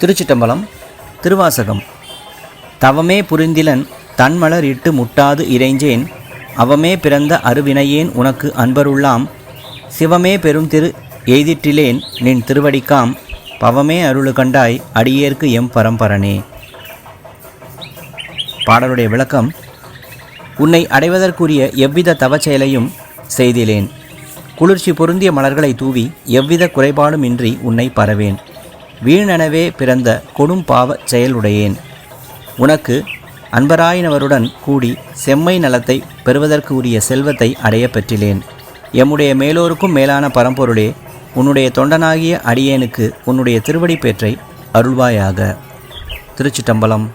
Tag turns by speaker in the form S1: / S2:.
S1: திருச்சிட்டம்பலம் திருவாசகம். தவமே புரிந்திலன் தன்மலர் இட்டு முட்டாது இறைஞ்சேன் அவமே பிறந்த அருவினையேன் உனக்கு அன்பருள்ளாம் சிவமே பெரும் திரு எய்திற்றிலேன் நின் திருவடிக்காம் பவமே அருளு கண்டாய் அடியேற்கு எம் பரம்பரனே. பாடலுடைய விளக்கம் உன்னை அடைவதற்குரிய எவ்வித தவச்செயலையும் செய்திலேன். குளிர்ச்சி பொருந்திய மலர்களை தூவி எவ்வித குறைபாடுமின்றி உன்னை பரவேன். வீணெனவே பிறந்த கொடும் பாவ செயலுடையேன். உனக்கு அன்பராயினவருடன் கூடி செம்மை நலத்தை பெறுவதற்கு உரிய செல்வத்தை அடைய பெற்றிலேன். எம்முடைய மேலோருக்கும் மேலான பரம்பொருளே உன்னுடைய தொண்டனாகிய அடியேனுக்கு உன்னுடைய திருவடி பேற்றை அருள்வாயாக. திருச்சிட்டம்பலம்.